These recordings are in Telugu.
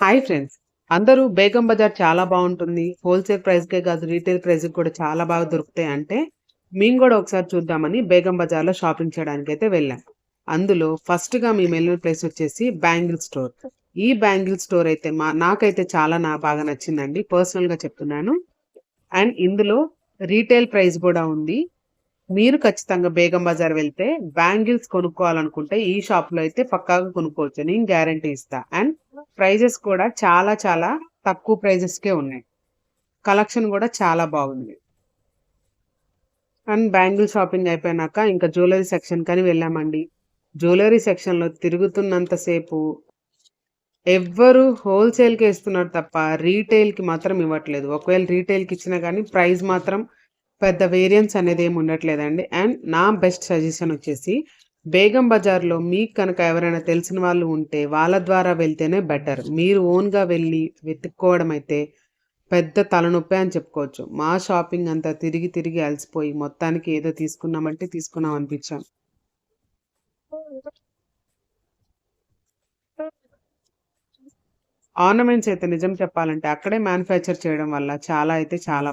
హాయ్ ఫ్రెండ్స్ అందరూ బేగం బజార్ చాలా బాగుంటుంది. హోల్సేల్ ప్రైస్కే కాదు రీటైల్ ప్రైస్కి కూడా చాలా బాగా దొరుకుతాయి. అంటే మేము కూడా ఒకసారి చూద్దామని బేగం బజార్లో షాపింగ్ చేయడానికి అయితే వెళ్ళాం. అందులో ఫస్ట్గా మేము వెళ్ళిన ప్లేస్ వచ్చేసి బ్యాంగిల్ స్టోర్ ఈ బ్యాంగిల్ స్టోర్ అయితే మా నాకైతే చాలా నా బాగా నచ్చిందండి. పర్సనల్గా చెప్తున్నాను. అండ్ ఇందులో రీటైల్ ప్రైస్ కూడా ఉంది. మీరు ఖచ్చితంగా బేగం బజార్ వెళ్తే బ్యాంగిల్స్ కొనుక్కోవాలనుకుంటే ఈ షాప్లో అయితే పక్కాగా కొనుక్కోవచ్చు. నేను గ్యారంటీ ఇస్తా. అండ్ ప్రైజెస్ కూడా చాలా చాలా తక్కువ ప్రైజెస్ కే ఉన్నాయి. కలెక్షన్ కూడా చాలా బాగుంది. అండ్ బ్యాంగిల్ షాపింగ్ అయిపోయినాక ఇంకా జ్యువెలరీ సెక్షన్ కానీ వెళ్ళామండి. జ్యువెలరీ సెక్షన్లో తిరుగుతున్నంతసేపు ఎవ్వరు హోల్సేల్కి ఇస్తున్నారు తప్ప రీటైల్కి మాత్రం ఇవ్వట్లేదు. ఒకవేళ రీటైల్కి ఇచ్చినా కానీ ప్రైస్ మాత్రం పెద్ద వేరియన్స్ అనేది ఏమి ఉండట్లేదండి. అండ్ నా బెస్ట్ సజెషన్ వచ్చేసి బేగం బజార్లో మీకు కనుక ఎవరైనా తెలిసిన వాళ్ళు ఉంటే వాళ్ళ ద్వారా వెళ్తేనే బెటర్ మీరు ఓన్గా వెళ్ళి వెతుక్కోవడం అయితే పెద్ద తలనొప్పి అని చెప్పుకోవచ్చు. మా షాపింగ్ అంతా తిరిగి తిరిగి అలసిపోయి మొత్తానికి ఏదో తీసుకున్నామంటే తీసుకున్నాం అనిపించాం. ఆర్నమెంట్స్ అయితే నిజం చెప్పాలంటే అక్కడే మ్యానుఫ్యాక్చర్ చేయడం వల్ల చాలా అయితే చాలా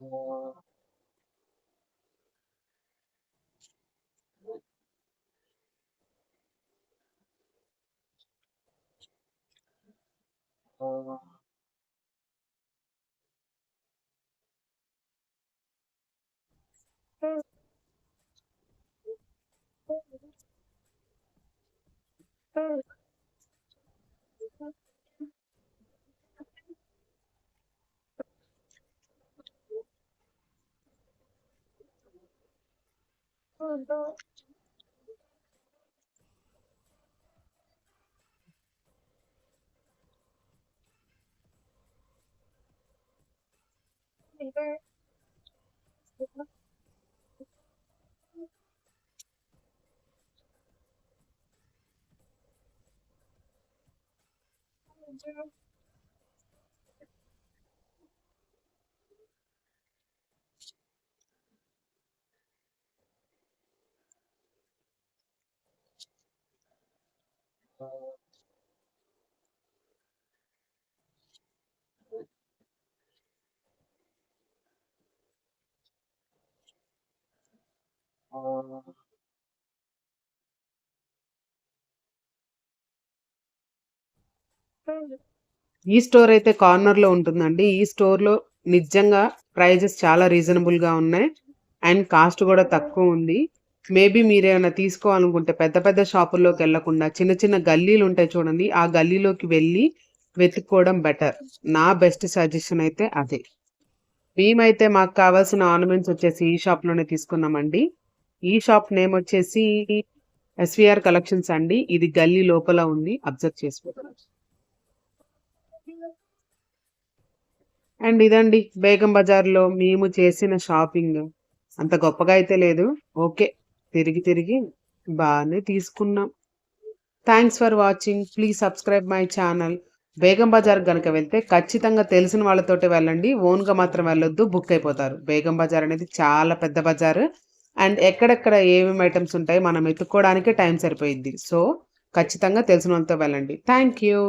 我嗯嗯嗯。బాగుంది ఈ స్టోర్ అయితే కార్నర్లో ఉంటుందండి. ఈ స్టోర్లో నిజంగా ప్రైజెస్ చాలా రీజనబుల్గా ఉన్నాయి. అండ్ కాస్ట్ కూడా తక్కువ ఉంది. మేబీ మీరేమైనా తీసుకోవాలనుకుంటే పెద్ద పెద్ద షాపుల్లోకి వెళ్ళకుండా చిన్న చిన్న గల్లీలు ఉంటాయి చూడండి. ఆ గల్లీలోకి వెళ్ళి వెతుక్కోవడం బెటర్ నా బెస్ట్ సజెషన్ అయితే అదే. మేమైతే మాకు కావాల్సిన ఆర్నమెంట్స్ వచ్చేసి ఈ షాప్లోనే తీసుకున్నామండి. ఈ షాప్ నేమ్ వచ్చేసి ఎస్విఆర్ కలెక్షన్స్ అండి. ఇది గల్లీ లోపల ఉంది. అబ్జర్వ్ చేసుకోవాలి అండ్ ఇదండి బేగం బజార్లో మేము చేసిన షాపింగ్. అంత గొప్పగా అయితే లేదు. ఓకే తిరిగి తిరిగి బాగానే తీసుకున్నాం. Thanks for watching please subscribe my channel Begum Bazar కనుక వెళ్తే ఖచ్చితంగా తెలిసిన వాళ్ళతోటి వెళ్ళండి. ఓన్గా మాత్రం వెళ్ళొద్దు. బుక్ అయిపోతారు. బేగం బజార్ అనేది చాలా పెద్ద బజారు. అండ్ ఎక్కడెక్కడ ఏమేమి ఐటమ్స్ ఉంటాయి మనం వెతుక్కోవడానికి టైం సరిపోయింది సో ఖచ్చితంగా తెలిసిన వాళ్ళతో వెళ్ళండి. Thank you